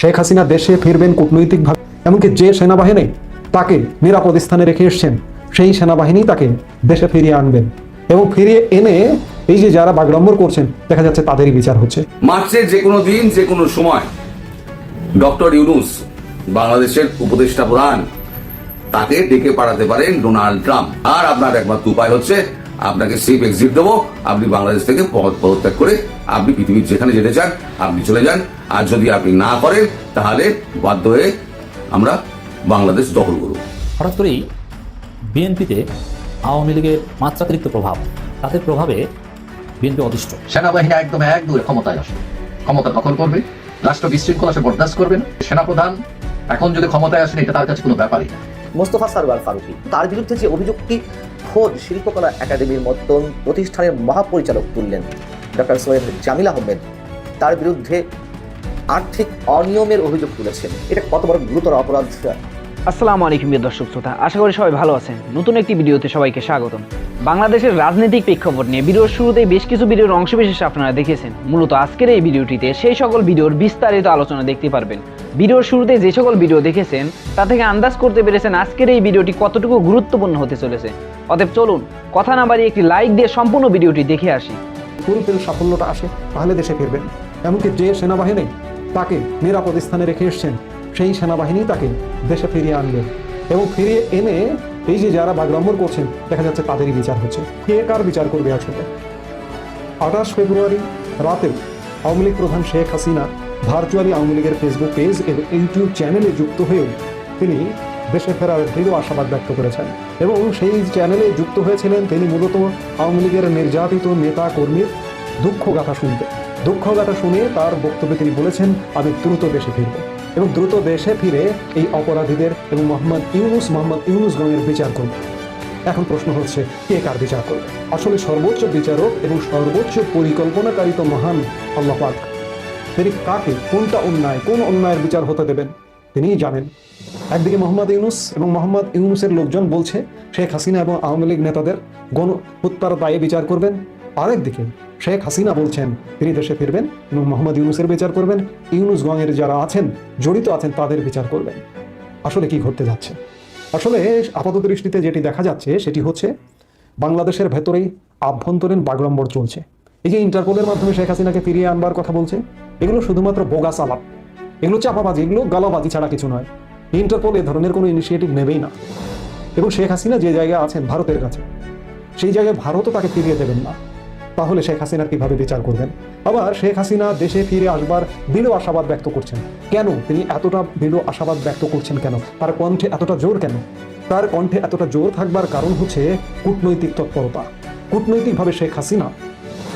শেখ হাসিনা দেশে ফিরবেন কূটনৈতিকভাবে, এমনকি যে সেনাবাহিনী তাকে নিরাপদ স্থানে রেখে এসছেন, সেই সেনাবাহিনী তাকে দেশে ফিরিয়ে আনবেন। এবং ফিরিয়ে এনে এই যে যারা বাগড়ম্বর করছেন, দেখা যাচ্ছে তাদেরই বিচার হচ্ছে। মার্চের যে কোনো দিন যে কোনো সময়, ডক্টর ইউনুস, বাংলাদেশের উপদেষ্টা প্রধান, তাকে ডেকে পাঠাতে পারেন ডোনাল্ড ট্রাম্প। আর আপনার একমাত্র উপায় হচ্ছে আপনাকে সেফ এক্সিট দেবো। আপনি বাংলাদেশ থেকে পদ পদত্যাগ করে আপনি পৃথিবীর যেখানে যেতে চান আপনি চলে যান। আর যদি আপনি না করেন তাহলে বাধ্য হয়ে আমরা বাংলাদেশ দখল করব। হঠাৎ করেই বিএনপিতে আওয়ামী লীগের মাত্রাতিরিক্ত প্রভাব তাদের প্রভাবে বিএনপি অতিষ্ঠ। সেনাবাহিনী একদম এক দূরে ক্ষমতায় আসবে। ক্ষমতা দখল করবে রাষ্ট্র বিশৃঙ্খলা সে বরদাস্ত করবে না। সেনাপ্রধান এখন যদি ক্ষমতায় আসেন এটা তার কাছে কোনো ব্যাপারই না। মোস্তফা সারওয়ার ফারুকি তার বিরুদ্ধে যে অভিযোগটি খোদ শিল্পকলা একাডেমির মতন প্রতিষ্ঠানের মহাপরিচালক তুললেন ডক্টর সৈয়দ জামিল আহমেদ। তার বিরুদ্ধে আর্থিক অনিয়মের অভিযোগ তুলেছেন। এটা কত বড় গুরুতর অপরাধ আসসালামু আলাইকুম প্রিয় দর্শক শ্রোতা, আশা করি সবাই ভালো আছেন। নতুন একটি ভিডিওতে সবাইকে স্বাগতম। বাংলাদেশের রাজনৈতিক প্রেক্ষাপট নিয়ে ভিডিওর শুরুতেই বেশ কিছু ভিডিওর অংশবিশেষ আপনারা দেখেছেন। মূলত আজকের এই ভিডিওটিতে সেই সকল ভিডিওর বিস্তারিত আলোচনা দেখতে পারবেন। ভিডিওর শুরুতে যে সকল ভিডিও দেখেছেন, তা থেকে আন্দাজ করতে পেরেছেন আজকের এই ভিডিওটি কতটুকু গুরুত্বপূর্ণ হতে চলেছে। অতএব চলুন, কথা না বাড়িয়ে একটি লাইক দিয়ে সম্পূর্ণ ভিডিওটি দেখে আসি। ফুলফিল সাফল্যটা আসে, তাহলে দেশে ফিরবেন এমনকি যে সেনাবাহিনী তাকে নিরাপদ স্থানে রেখে এসছেন, সেই সেনাবাহিনী তাকে দেশে ফিরিয়ে আনবেন এবং ফিরিয়ে এনে এই যে যারা বাগড়ম্বর করছেন, দেখা যাচ্ছে তাদেরই বিচার হচ্ছে। কে কার বিচার করবে আসলে? আঠাশ ফেব্রুয়ারি রাতে আওয়ামী লীগ প্রধান শেখ হাসিনা ভার্চুয়ালি আওয়ামী লীগের ফেসবুক পেজ এবং ইউটিউব চ্যানেলে যুক্ত হয়েও তিনি দেশে ফেরার দৃঢ় আশাবাদ ব্যক্ত করেছেন। এবং সেই চ্যানেলে যুক্ত হয়েছিলেন তিনি মূলত আওয়ামী লীগের নির্যাতিত নেতা কর্মীর দুঃখ গাথা শুনতে। দুঃখ গাথা শুনে তার বক্তব্যে তিনি বলেছেন, আমি দ্রুত দেশে ফিরব। এবং দ্রুত দেশে ফিরে এই অপরাধীদের এবং মোহাম্মদ ইউনুস মোহাম্মদ ইউনুস গঙের বিচার করব। এখন প্রশ্ন হচ্ছে, কে কার বিচার করবে? আসলে সর্বোচ্চ বিচারক এবং সর্বোচ্চ পরিকল্পনাকারী তো মহান আল্লাহ পাক। তিনি কাকে, কোনটা অন্যায়, কোন অন্যায়ের বিচার হতে দেবেন? তিনিই জানেন। একদিকে মোহাম্মদ ইউনুস এবং মোহাম্মদ ইউনুসের লোকজন বলছে, শেখ হাসিনা এবং আওয়ামী লীগ নেতাদের গণ হত্যার দায়ে বিচার করবেন। আরেকদিকে শেখ হাসিনা বলছেন, তিনি দেশে ফিরবেন এবং মোহাম্মদ ইউনুসের বিচার করবেন। ইউনুস গঙের যারা আছেন, জড়িত আছেন, তাদের বিচার করবেন। আসলে কি ঘটতে যাচ্ছে? আসলে আপাত দৃষ্টিতে যেটি দেখা যাচ্ছে, সেটি হচ্ছে, বাংলাদেশের ভেতরেই আভ্যন্তরীণ বাগড়ম্বর চলছে। এই যে ইন্টারপোলের মাধ্যমে শেখ হাসিনাকে ফিরিয়ে আনবার কথা বলছে, এগুলো শুধুমাত্র বোগাস আলাপ। এগুলো চাপাবাজি, এগুলো গালাবাজি ছাড়া কিছু নয়। ইন্টারপোল এ ধরনের কোনো ইনিশিয়েটিভ নেবেই না। এবং শেখ হাসিনা যে জায়গায় আছেন ভারতের কাছে, সেই জায়গায় ভারতও তাকে ফিরিয়ে দেবেন না। তাহলে শেখ হাসিনা কীভাবে বিচার করবেন? আবার শেখ হাসিনা দেশে ফিরে আসবার দৃঢ় আশাবাদ ব্যক্ত করছেন। কেন? তিনি এতটা দৃঢ় আশাবাদ ব্যক্ত করছেন কেন? তার কণ্ঠে এতটা জোর কেন? তার কণ্ঠে এতটা জোর থাকবার কারণ হচ্ছে কূটনৈতিক তৎপরতা। কূটনৈতিকভাবে শেখ হাসিনা,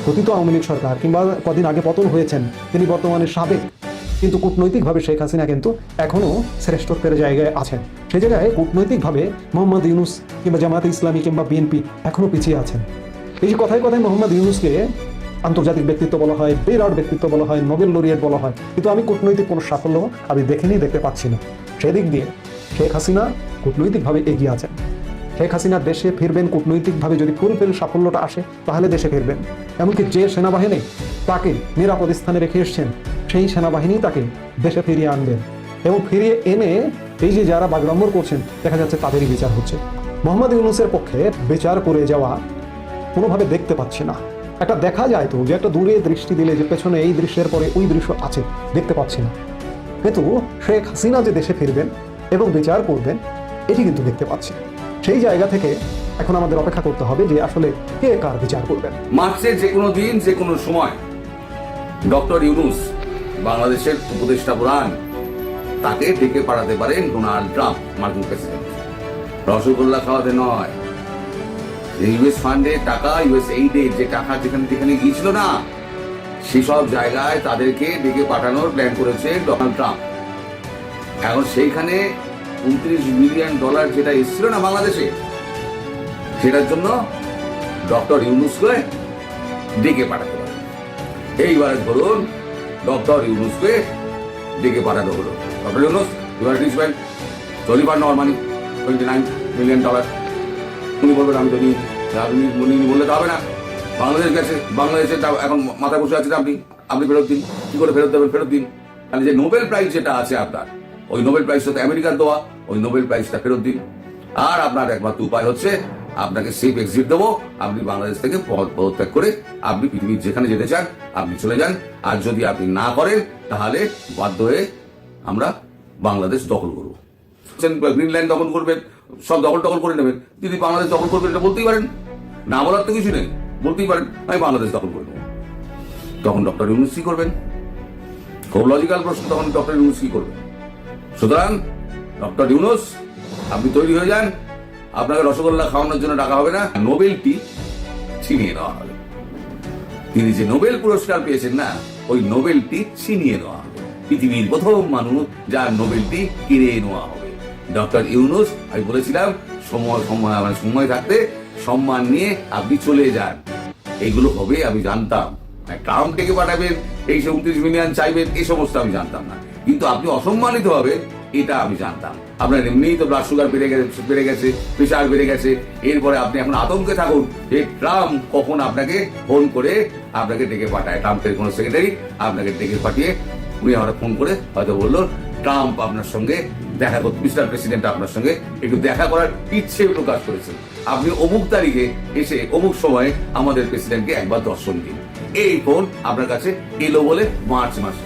কথিত আওয়ামী লীগ সরকার কিংবা কদিন আগে পতন হয়েছেন, তিনি বর্তমানে সাবেক কিন্তু কূটনৈতিকভাবে শেখ হাসিনা কিন্তু এখনও শ্রেষ্ঠত্বের জায়গায় আছেন। সেই জায়গায় কূটনৈতিকভাবে মোহাম্মদ ইউনুস কিংবা জামাতে ইসলামী কিংবা বিএনপি এখনও পিছিয়ে আছেন। এই যে কথায় কথায় মোহাম্মদ ইউনুসকে আন্তর্জাতিক ব্যক্তিত্ব বলা হয়, বিরাট ব্যক্তিত্ব বলা হয়, নোবেল লরিয়েট বলা হয়, কিন্তু আমি কূটনৈতিক কোনো সাফল্য আমি দেখিনি, দেখতে পাচ্ছি না। সেদিক দিয়ে শেখ হাসিনা কূটনৈতিকভাবে এগিয়ে আছেন। শেখ হাসিনা দেশে ফিরবেন, কূটনৈতিকভাবে যদি ফুলফিল সাফল্যটা আসে, তাহলে দেশে ফিরবেন। এমনকি যে সেনাবাহিনী তাকে নিরাপদ স্থানে রেখে এসছেন সেই সেনাবাহিনী তাকে দেশে ফিরিয়ে আনবেন এবং ফিরিয়ে এনে এই যে যারা বাগড়ম্বর করছেন, দেখা যাচ্ছে তাদেরই বিচার হচ্ছে। মোহাম্মদ ইউনুসের পক্ষে বিচার করে যাওয়া কোনোভাবে দেখতে পাচ্ছি না। একটা দেখা যায় তো যে একটা দূরে দৃষ্টি দিলে যে পেছনে এই দৃশ্যের পরে ওই দৃশ্য আছে, দেখতে পাচ্ছি না। কিন্তু শেখ হাসিনা যে দেশে ফিরবেন এবং বিচার করবেন, এটি কিন্তু দেখতে পাচ্ছি। সেই জায়গা থেকে এখন আমাদের অপেক্ষা করতে হবে যে আসলে কে কার বিচার করবেন। মার্চের যে কোনো দিন, যে কোনো সময় ডক্টর ইউনুস বাংলাদেশের উপদেষ্টা প্রধান তাকে ডেকে পাঠাতে পারেন ডোনাল্ড ট্রাম্প, মার্কিন প্রেসিডেন্ট। রসগোল্লা খাওয়াতে নয়। ইউএস ফান্ডে টাকা, ইউএস এইডে, যে টাকা যেখানে যেখানে গিয়েছিল না, সেসব জায়গায় তাদেরকে ডেকে পাঠানোর প্ল্যান করেছে ডোনাল্ড ট্রাম্প। এখন সেইখানে উনত্রিশ মিলিয়ন ডলার যেটা এসেছিল না বাংলাদেশে, সেটার জন্য ডক্টর ইউনুসকে ডেকে পাঠাতে পারে এইবার ধরুন ডক্টর ইউনুসকে ডেকে পাঠানো হলো। Doctor Yunus your rich man tally par nor money twenty nine million dollar উনি বলবেন, আমি তো নিই আপনি উনি বললে তো হবে না। বাংলাদেশ গেছে, বাংলাদেশে এখন মাথায় বসে আছেন আপনি। আপনি ফেরত দিন। কী করে ফেরত দেবেন? ফেরত দিন। তাহলে যে নোবেল প্রাইজ যেটা আছে আপনার, ওই নোবেল প্রাইজটা তো আমেরিকার দেওয়া ওই নোবেল প্রাইজটা ফেরত দিন। আর আপনার একমাত্র উপায় হচ্ছে আপনাকে সেফ এক্সিট দেবো। আপনি বাংলাদেশ থেকে পদ পদত্যাগ করে আপনি পৃথিবীর যেখানে যেতে চান, আপনি চলে যান। আর যদি আপনি না করেন, তাহলে বাধ্য হয়ে আমরা বাংলাদেশ দখল করব। গ্রিনল্যান্ড দখল করবেন, সব দখল টখল করে নেবেন। যদি বাংলাদেশ দখল করবেন, এটা বলতেই পারেন। না বলার তো কিছু নেই, বলতেই পারেন, আমি বাংলাদেশ দখল করে নেব। তখন ডক্টর ইউনুস কি করবেন? খুব লজিক্যাল প্রশ্ন, তখন ডক্টর ইউনুস কি করবেন? সুতরাং, ডক্টর ইউনুস, আপনি তৈরি হয়ে যান আপনাকে রসগোল্লা খাওয়ানোর জন্য ডাকা হবে না, নোবেলটি ছিনিয়ে নেওয়া হবে। তিনি যে নোবেল পুরস্কার পেয়েছেন না, ওই নোবেলটি ছিনিয়ে নেওয়া হবে। পৃথিবীর প্রথম মানুষ যার নোবেলটি কিনে নেওয়া হবে। ডক্টর ইউনুস, আমি বলেছিলাম, সময় সময় মানে সময় থাকতে সম্মান নিয়ে আপনি চলে যান। এইগুলো হবে, আমি জানতাম। ট্রাম্প থেকে পাঠাবেন, এই সে উনত্রিশ মিলিয়ন চাইবেন এই সমস্ত আমি জানতাম না। কিন্তু আপনি অসম্মানিত হবে এটা আমি জানতাম। আপনার এমনিই তো ব্লাড সুগার বেড়ে গেছে বেড়ে গেছে প্রেশার বেড়ে গেছে। এরপরে আপনি এখন আতঙ্কে থাকুন যে ট্রাম্প কখন আপনাকে ফোন করে আপনাকে ডেকে পাঠায়। ট্রাম্পের কোনো সেক্রেটারি আপনাকে ডেকে পাঠিয়ে উনি আমরা ফোন করে হয়তো বলল, ট্রাম্প আপনার সঙ্গে দেখা করতে মিস্টার প্রেসিডেন্ট আপনার সঙ্গে একটু দেখা করার ইচ্ছে প্রকাশ করেছেন আপনি অমুক তারিখে এসে অমুক সময়ে আমাদের প্রেসিডেন্টকে একবার দর্শন দিন। এই ফোন আপনার কাছে এলো বলে মার্চ মাসে।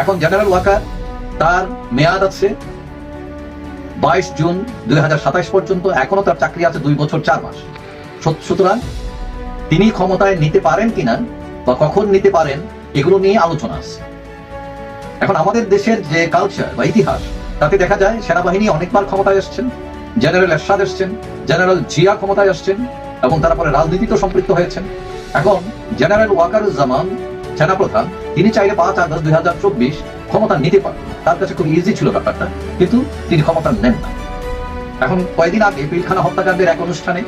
এখন জেনারেল ওয়াকার তার মেয়াদ আছে বাইশ জুন দুই হাজার সাতাশ পর্যন্ত, এখনও তার চাকরি আছে দুই বছর চার মাস। সুতরাং তিনি ক্ষমতায় নিতে পারেন কিনা বা কখন নিতে পারেন, এগুলো নিয়ে আলোচনা আছে। এখন আমাদের দেশের যে কালচার বা ইতিহাস, তাতে দেখা যায় সেনাবাহিনী অনেকবার ক্ষমতায় এসছেন জেনারেল এরশাদ এসছেন জেনারেল জিয়া ক্ষমতায় আসছেন এবং তারপরে রাজনীতিতে সম্পৃক্ত হয়েছেন। এখন জেনারেল ওয়াকারুজ্জামান, সেনাপ্রধান, তিনি চাইলে পাঁচ আগস্ট দুই হাজার চব্বিশ ক্ষমতা নিতে পারেন তার কাছে খুব ইজি ছিল ব্যাপারটা। কিন্তু তিনি ক্ষমতা নেন না। এখন কয়েকদিন আগে পিলখানা হত্যাকাণ্ডের এক অনুষ্ঠানে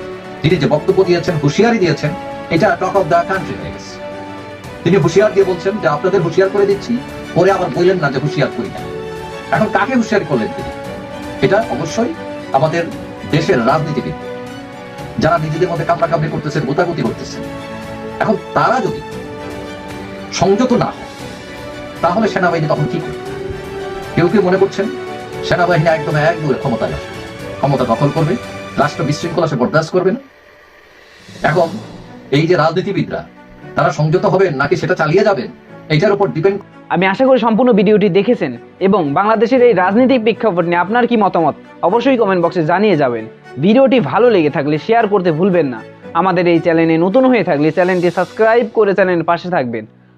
তিনি যে বক্তব্য দিয়েছেন, হুঁশিয়ারি দিয়েছেন, এটা টক অফ দ্য কান্ট্রি তিনি হুঁশিয়ার দিয়ে বলছেন যে, আপনাদের হুঁশিয়ার করে দিচ্ছি, পরে আবার বললেন না যে হুঁশিয়ার করি না। এখন কাকে হুঁশিয়ার করলেন তিনি? এটা অবশ্যই আমাদের দেশের রাজনীতিবিদ, যারা নিজেদের মধ্যে কামড়াকামড়ি করতেছেন গোতাগুতি করতেছেন। এখন তারা যদি সংযত না হয় তাহলে সেনাবাহিনী তখন কি কেউ কেউ মনে করছেন? সেনাবাহিনী একদম এক দূরে ক্ষমতায় আসবে। ক্ষমতা দখল করবে, রাষ্ট্র বিশৃঙ্খলা সে বরদাস্ত করবে না। এখন এই যে রাজনীতিবিদরা, তারা সংযত হবেন নাকি সেটা চালিয়ে যাবেন এইটার উপর ডিপেন্ড আমি আশা করি সম্পূর্ণ ভিডিওটি দেখেছেন এবং বাংলাদেশের এই রাজনৈতিক প্রেক্ষাপট নিয়ে আপনার কি মতামত, অবশ্যই কমেন্ট বক্সে জানিয়ে যাবেন। ভিডিওটি ভালো লেগে থাকলে শেয়ার করতে ভুলবেন না। আমাদের এই চ্যানেলে নতুন হয়ে থাকলে চ্যানেলটি সাবস্ক্রাইব করে চ্যানেলের পাশে থাকবেন।